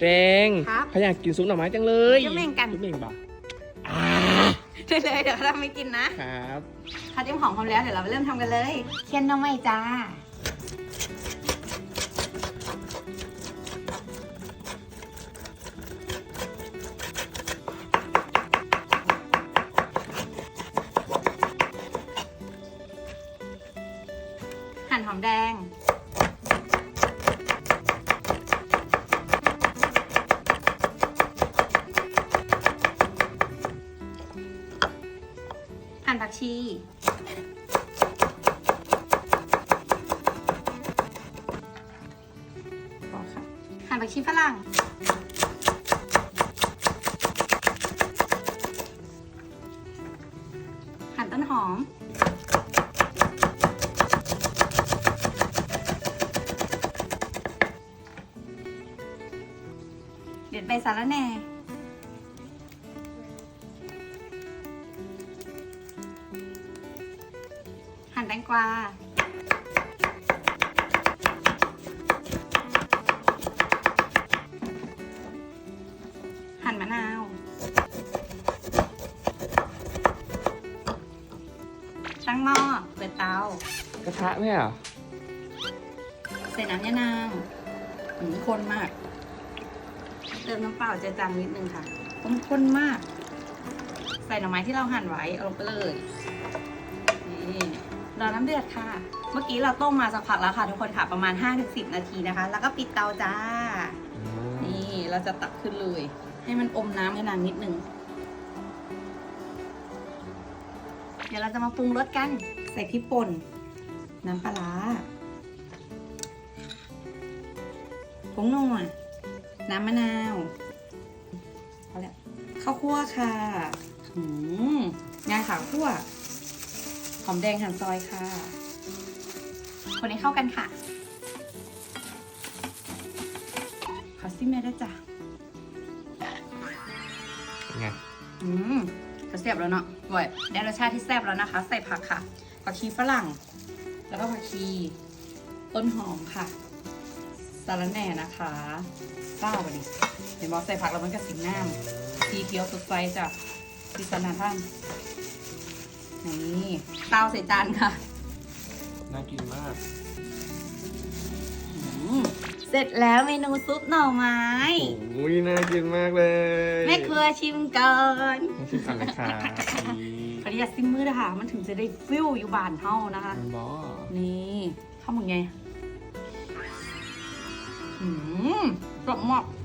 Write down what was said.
แดงครับเขาอยากกินซุปหน่อไม้จังเลยเดี๋ยวแม่งกัน ซุปเม่งบอกอ่าได้เลยเดี๋ยวเราไม่กินนะครับถ้าเตรียมของพร้อมแล้วเดี๋ยวเราไปเริ่มทำกันเลยเคี่ยนน้ำไม่จ้าหั่นหอมแดง หั่นผักชี หั่นผักชีฝรั่ง หั่นต้นหอม เด็ดใบสาระแหน่ แตงกวาหั่นมะนาว ตั้งหม้อเปิดเตา กระทะเนี่ยเหรอใส่น้ำยะนางหืมข้นมาก เติมน้ำเปล่าเจะจังนิดนึงค่ะข้นข้นมาก ใส่หน่อไม้ที่เราหั่นไว้เอาลงไปเลย นี่ รอน้ำเดือดค่ะ เมื่อกี้เราต้มมาสักพักแล้วค่ะทุกคนค่ะประมาณ 5-10 นาทีนะคะ แล้วก็ปิดเตาจ้า นี่เราจะตักขึ้นเลย ให้มันอมน้ำให้นานนิดนึง เดี๋ยวเราจะมาปรุงรสกัน ใส่พริกป่น น้ำปลาร้าผงนัวน้ำมะนาวเอาแล้วข้าวคั่วค่ะหืมงาขาวคั่วห อมแดงหั่นซอยค่ะ คนนี้เข้ากันค่ะขอซิมเมได้จ้ะเป็นไงอืมก็แซ่บแล้วเนาะบ่อยได้รสชาติที่แซ่บแล้วนะคะ ใส่ผักค่ะผักชีฝรั่ง แล้วก็ผักชีต้นหอมค่ะสาระแหน่นะคะเต้าไปดิเห็นบอกใส่ผักแล้วมันก็สีน้ำสีเขียวสดใสจ้ะสีสันหาท่าน นี่เต้าใส่จานค่ะ น่ากินมากอืมเสร็จแล้วเมนูซุปหน่อไม้โอ้ยน่ากินมากเลยแม่ครัวชิมก่อนมาชิมกันเลยค่ะขออนุญาตซิมมือนะคะมันถึงจะได้ฟิลอยู่บานเท่านะคะมันบอนี่ข้าวหมึกไง อืมกรอบมาก